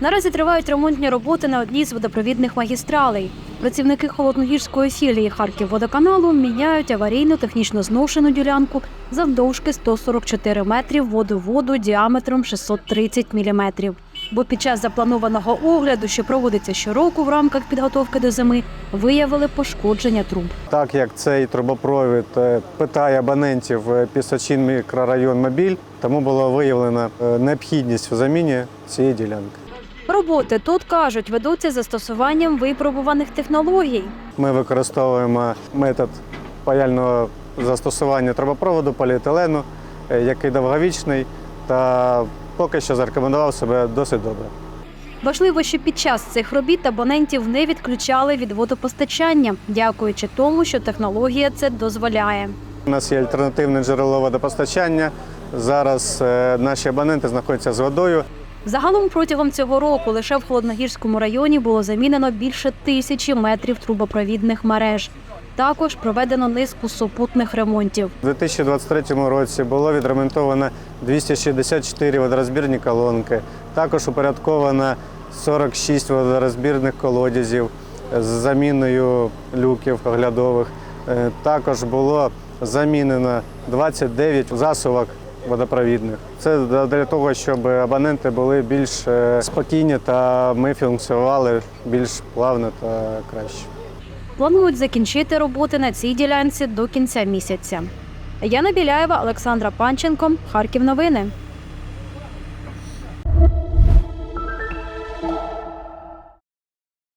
Наразі тривають ремонтні роботи на одній з водопровідних магістралей. Працівники холодногірської філії Харківводоканалу міняють аварійну технічно зношену ділянку завдовжки 144 метрів водоводу діаметром 630 міліметрів. Бо під час запланованого огляду, що проводиться щороку в рамках підготовки до зими, виявили пошкодження труб. Так як цей трубопровід е, питає абонентів е, Пісочин мікрорайон Мобіль, тому було виявлено е, необхідність в заміні цієї ділянки. Роботи тут кажуть, ведуться застосуванням випробуваних технологій. Ми використовуємо метод паяльного застосування трубопроводу поліетилену, е, який довговічний та поки що зарекомендував себе досить добре. Важливо, що під час цих робіт абонентів не відключали від водопостачання, дякуючи тому, що технологія це дозволяє. У нас є альтернативне джерело водопостачання. Зараз е, наші абоненти знаходяться з водою. Загалом протягом цього року лише в Холодногірському районі було замінено більше тисячі метрів трубопровідних мереж. Також проведено низку супутних ремонтів. У 2023 році було відремонтовано 264 водорозбірні колонки. Також упорядковано 46 водорозбірних колодязів з заміною люків оглядових. Е, Також було замінено 29 засувок водопровідних. Це для того, щоб абоненти були більш е, спокійні та ми функціонували більш плавно та краще. Планують закінчити роботи на цій ділянці до кінця місяця. Яна Біляєва, Олександра Панченко, Харків. Новини.